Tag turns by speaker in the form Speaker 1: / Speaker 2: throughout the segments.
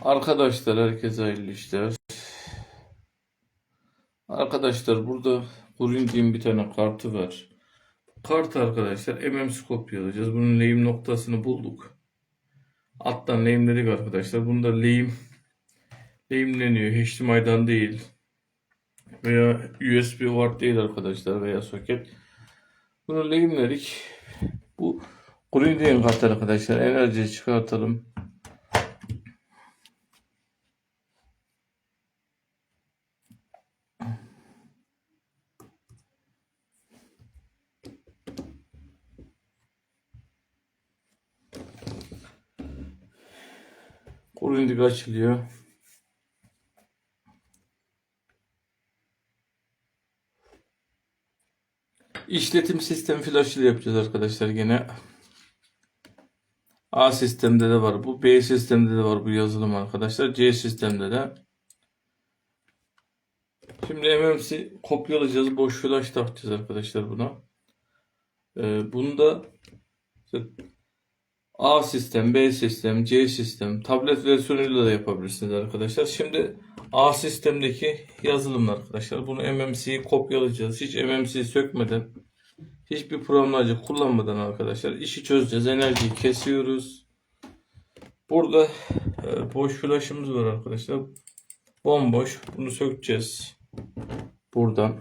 Speaker 1: Arkadaşlar herkese hayırlı işler. Arkadaşlar burada Grundig'in bir tane kartı var. Kart arkadaşlar MMS kopyalayacağız. Bunun lehim noktasını bulduk. Alttan lehimledik arkadaşlar. Bunda lehim lehimleniyor. HDMI'dan değil. Veya USB wart değil arkadaşlar veya soket. Bunu lehimledik. Bu Grundig'in kartı arkadaşlar. Enerjiyi çıkartalım. Grundig açılıyor. İşletim sistem flash yapacağız arkadaşlar gene. A sistemde de var bu. B sistemde de var bu yazılım arkadaşlar. C sistemde de. Şimdi MMC kopyalayacağız. Boş flash takacağız arkadaşlar buna. Ee, bunda işte A sistem, B sistem, C sistem, tablet versiyonuyla da yapabilirsiniz arkadaşlar. Şimdi A sistemdeki yazılım arkadaşlar. Bunu MMC'yi kopyalayacağız. Hiç MMC'yi sökmeden, hiçbir programlacı kullanmadan arkadaşlar işi çözeceğiz. Enerjiyi kesiyoruz. Burada e, boş flash'ımız var arkadaşlar. Bomboş. Bunu sökeceğiz. Buradan.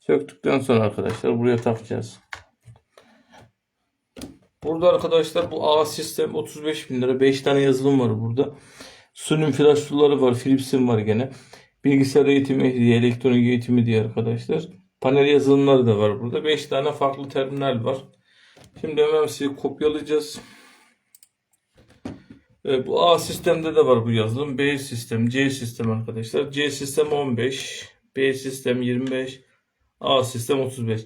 Speaker 1: Söktükten sonra arkadaşlar buraya takacağız. Burada arkadaşlar bu A sistem 35 bin lira. 5 tane yazılım var burada. Sunum flash tool'ları var. Philips'in var gene. Bilgisayar eğitimi diye, elektronik eğitimi diye arkadaşlar. Panel yazılımları da var burada. 5 tane farklı terminal var. Şimdi MMC'yi kopyalayacağız. E, bu A sistemde de var bu yazılım. B sistem, C sistem arkadaşlar. C sistem 15, B sistem 25, A sistem 35.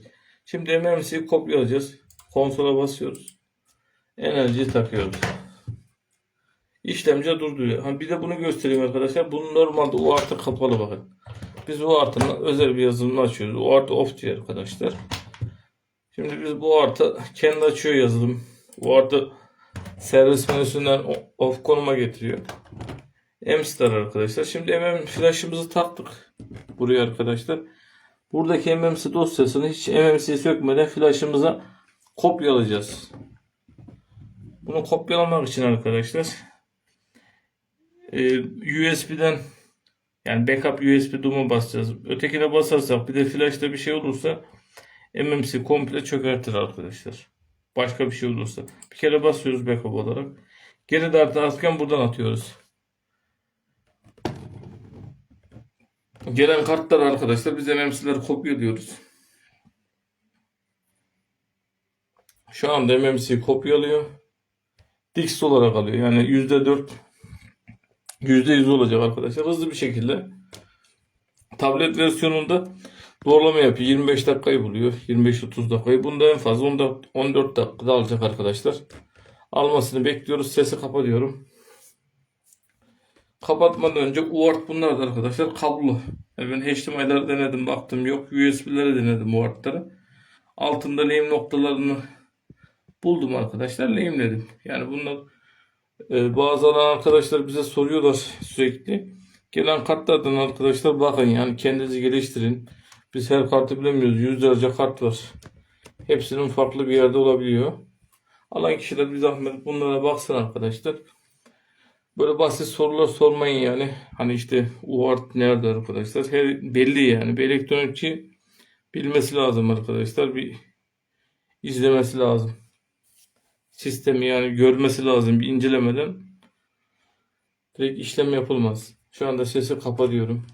Speaker 1: Şimdi MMC'yi kopyalayacağız. Konsola basıyoruz. Enerjiyi takıyoruz. İşlemci durduruyor. Ha, bir de bunu göstereyim arkadaşlar. Bunun normalde o artı kapalı bakın. Biz o artının özel bir yazılımını açıyoruz. O artı off diyor arkadaşlar. Şimdi biz bu artı kendi açıyor yazılım. O artı servis menüsünden off konuma getiriyor. M-Star arkadaşlar. Şimdi MM flash'ımızı taktık. Buraya arkadaşlar. Buradaki MMC dosyasını hiç MMC'yi sökmeden flash'ımıza kopyalayacağız. Bunu kopyalamak için arkadaşlar e, USB'den yani backup USB DOM'a basacağız. Ötekine basarsak bir de flash'ta bir şey olursa MMC komple çökertir arkadaşlar. Başka bir şey olursa. Bir kere basıyoruz backup olarak. Geri de atarken buradan atıyoruz. Gelen kartlar arkadaşlar biz MMC'leri kopyalıyoruz. Şu anda MMC kopyalıyor. Dix olarak alıyor. Yani %4 %100 olacak arkadaşlar. Hızlı bir şekilde tablet versiyonunda doğrulama yapıyor. 25 dakikayı buluyor. 25-30 dakikayı. Bunda en fazla 14, 14 dakikada alacak arkadaşlar. Almasını bekliyoruz. Sesi kapatıyorum. Kapatmadan önce UART bunlar da arkadaşlar kablo. Yani ben HDMI'leri denedim baktım yok. USB'leri denedim UART'ları. Altında lehim noktalarını buldum arkadaşlar. Lehimledim. Yani bunlar ee, bazı arkadaşlar bize soruyorlar sürekli. Gelen kartlardan arkadaşlar bakın yani kendinizi geliştirin. Biz her kartı bilemiyoruz. Yüzlerce kart var. Hepsinin farklı bir yerde olabiliyor. Alan kişiler bir zahmet bunlara baksın arkadaşlar. Böyle basit sorular sormayın yani. Hani işte UART nerede arkadaşlar? Her, belli yani. Bir elektronikçi bilmesi lazım arkadaşlar. Bir izlemesi lazım sistemi yani görmesi lazım bir incelemeden. Direkt işlem yapılmaz. Şu anda sesi kapatıyorum.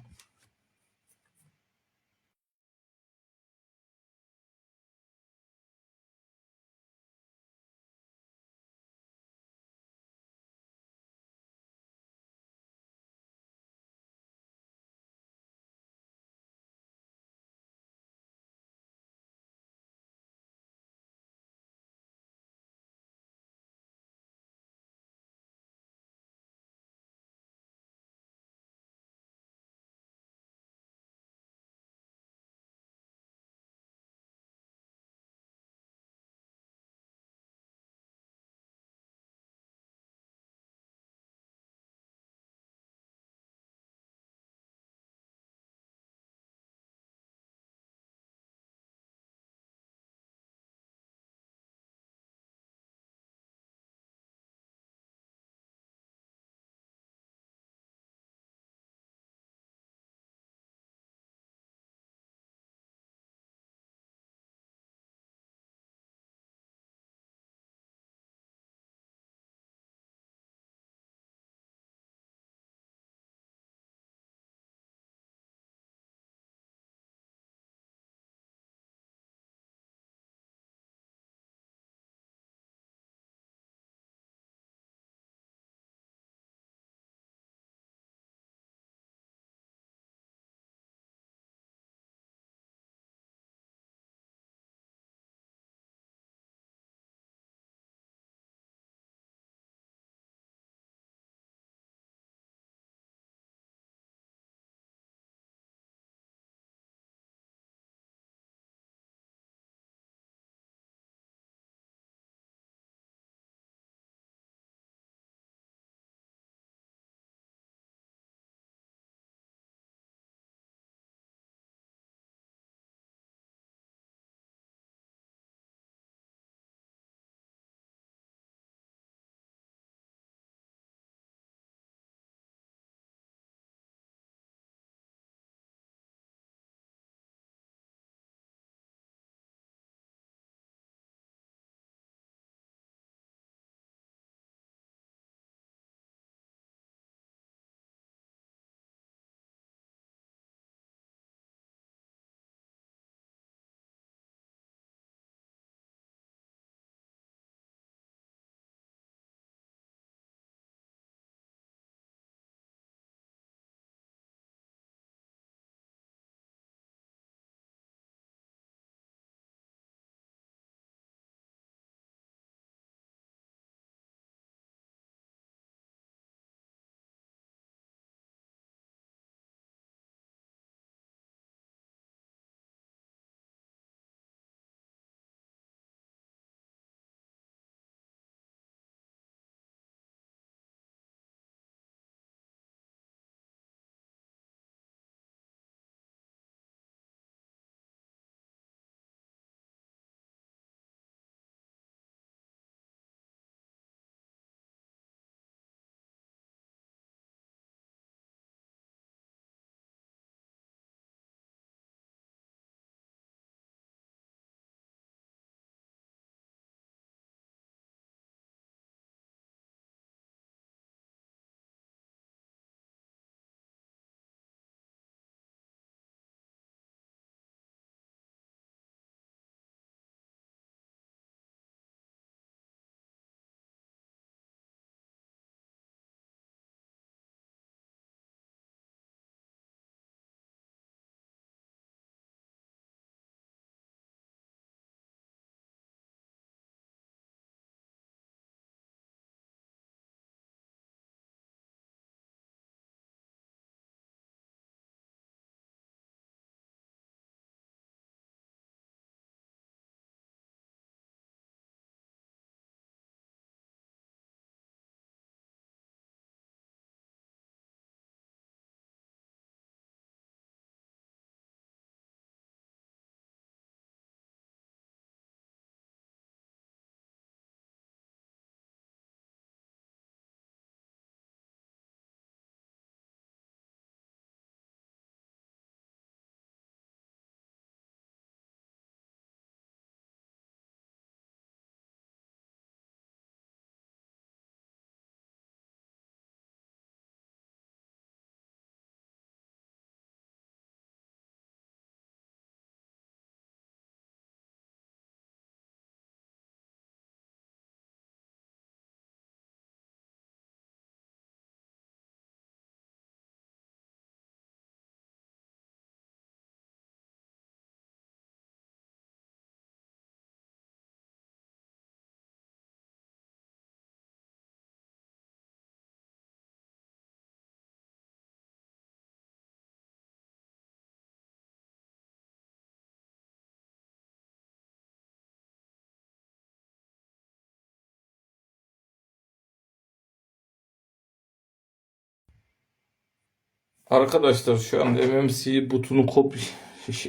Speaker 1: Arkadaşlar şu an MMC butunu kopya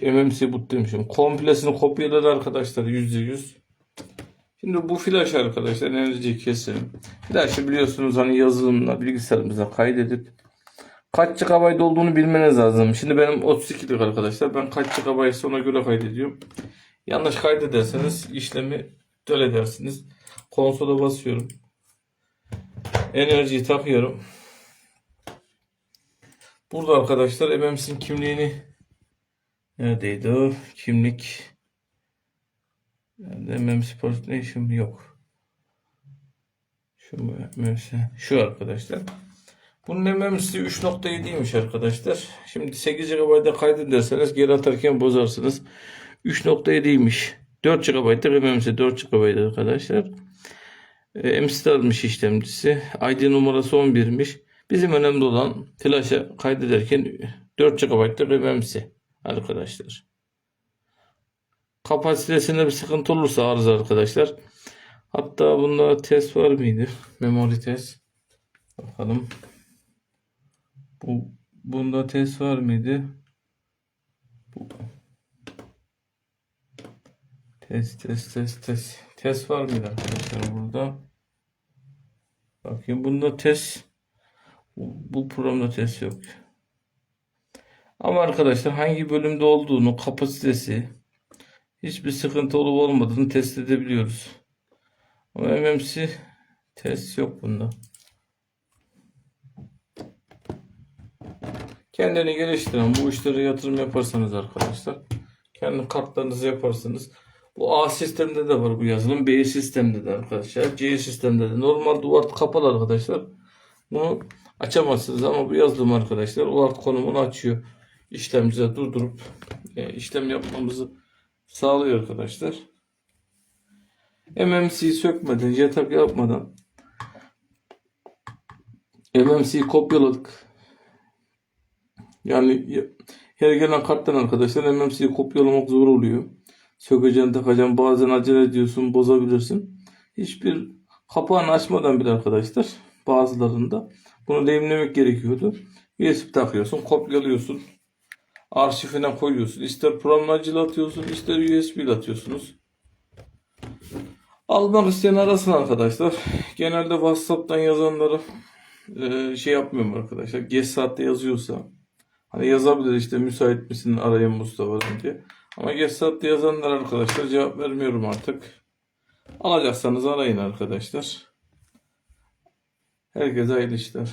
Speaker 1: MMC but demişim. Komplesini kopyaladı arkadaşlar %100. Şimdi bu flash arkadaşlar enerji kesim. Flash'ı biliyorsunuz hani yazılımla bilgisayarımıza kaydedip kaç GB olduğunu bilmeniz lazım. Şimdi benim 32'lik arkadaşlar. Ben kaç GB ona göre kaydediyorum. Yanlış kaydederseniz işlemi iptal edersiniz. Konsola basıyorum. Enerjiyi takıyorum. Burada arkadaşlar MMC'nin kimliğini neredeydi o? Kimlik Nerede MMC Nation yok. Şu? MMC. Şu arkadaşlar. Bunun MMC 3.7'ymiş arkadaşlar. Şimdi 8 GB'da kaydederseniz geri atarken bozarsınız. 3.7'ymiş. 4 GB'da MMC 4 GB arkadaşlar. E, MC'de almış işlemcisi. ID numarası 11'miş. Bizim önemli olan flash'a kaydederken 4 GB'da MMC arkadaşlar. Kapasitesinde bir sıkıntı olursa arıza arkadaşlar. Hatta bunda test var mıydı? Memory test. Bakalım. Bu bunda test var mıydı? Bu. Test test test test. Test var mıydı arkadaşlar burada? Bakayım bunda test bu, programda test yok. Ama arkadaşlar hangi bölümde olduğunu, kapasitesi, hiçbir sıkıntı olup olmadığını test edebiliyoruz. Ama MMC test yok bunda. Kendini geliştiren bu işlere yatırım yaparsanız arkadaşlar kendi kartlarınızı yaparsınız. Bu A sistemde de var bu yazılım. B sistemde de arkadaşlar. C sistemde de. Normal duvar kapalı arkadaşlar. Bunu açamazsınız ama bu yazılım arkadaşlar o konumunu açıyor. İşlemciye durdurup e, işlem yapmamızı sağlıyor arkadaşlar. MMC'yi sökmeden, yatak yapmadan MMC'yi kopyaladık. Yani ya- her gelen karttan arkadaşlar MMC'yi kopyalamak zor oluyor. Sökeceksin, takacaksın, bazen acele ediyorsun, bozabilirsin. Hiçbir kapağını açmadan bile arkadaşlar bazılarında bunu lehimlemek gerekiyordu. USB takıyorsun, kopyalıyorsun. Arşivine koyuyorsun. İster programlacıyla atıyorsun, ister USB ile atıyorsunuz. Almak isteyen arasın arkadaşlar. Genelde WhatsApp'tan yazanları e, şey yapmıyorum arkadaşlar. Geç saatte yazıyorsa hani yazabilir işte müsait misin arayın Mustafa'dan diye. Ama geç saatte yazanlar arkadaşlar cevap vermiyorum artık. Alacaksanız arayın arkadaşlar. Herkese hayırlı işler.